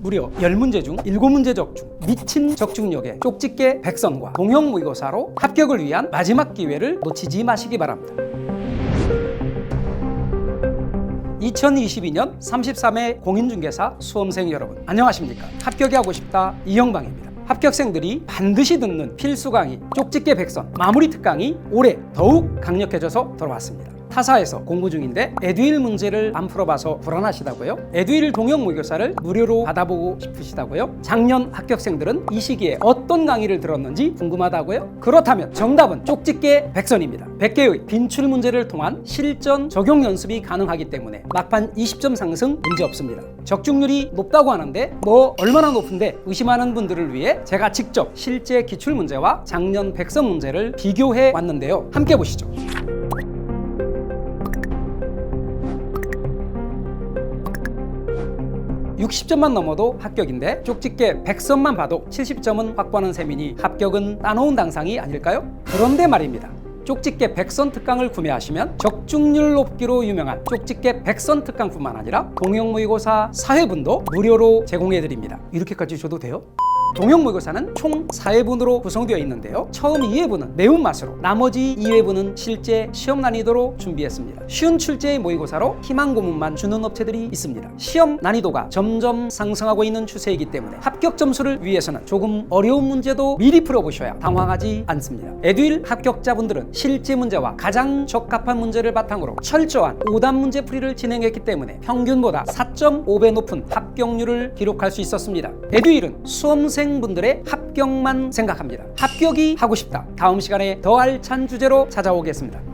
무려 10문제 중 7문제 적중 미친 적중력의 쪽집게 백선과 동형 모의고사로 합격을 위한 마지막 기회를 놓치지 마시기 바랍니다. 2022년 33회 공인중개사 수험생 여러분 안녕하십니까? 합격이 하고 싶다 이영방입니다. 합격생들이 반드시 듣는 필수 강의 쪽집게 백선 마무리 특강이 올해 더욱 강력해져서 돌아왔습니다 타사에서 공부 중인데 에듀윌 문제를 안 풀어봐서 불안하시다고요? 에듀윌 동영 모의고사를 무료로 받아보고 싶으시다고요? 작년 합격생들은 이 시기에 어떤 강의를 들었는지 궁금하다고요? 그렇다면 정답은 쪽집게 백선입니다. 100개의 빈출 문제를 통한 실전 적용 연습이 가능하기 때문에 막판 20점 상승 문제 없습니다. 적중률이 높다고 하는데 뭐 얼마나 높은데 의심하는 분들을 위해 제가 직접 실제 기출 문제와 작년 백선 문제를 비교해 왔는데요. 함께 보시죠. 60점만 넘어도 합격인데 쪽집게 100선만 봐도 70점은 확보하는 셈이니 합격은 따놓은 당상이 아닐까요? 그런데 말입니다. 쪽집게 100선 특강을 구매하시면 적중률 높기로 유명한 쪽집게 100선 특강뿐만 아니라 동영 모의고사 사회분도 무료로 제공해 드립니다. 이렇게까지 줘도 돼요? 동영 모의고사는 총 4회분으로 구성되어 있는데요. 처음 2회분은 매운맛으로, 나머지 2회분은 실제 시험 난이도로 준비했습니다. 쉬운 출제의 모의고사로 희망 고문만 주는 업체들이 있습니다. 시험 난이도가 점점 상승하고 있는 추세이기 때문에 합격 점수를 위해서는 조금 어려운 문제도 미리 풀어보셔야 당황하지 않습니다. 에듀윌 합격자분들은 실제 문제와 가장 적합한 문제를 바탕으로 철저한 5단 문제 풀이를 진행했기 때문에 평균보다 4.5배 높은 합격률을 기록할 수 있었습니다. 에듀윌은 수험 생분들의 합격만 생각합니다. 합격이 하고 싶다. 다음 시간에 더 알찬 주제로 찾아오겠습니다.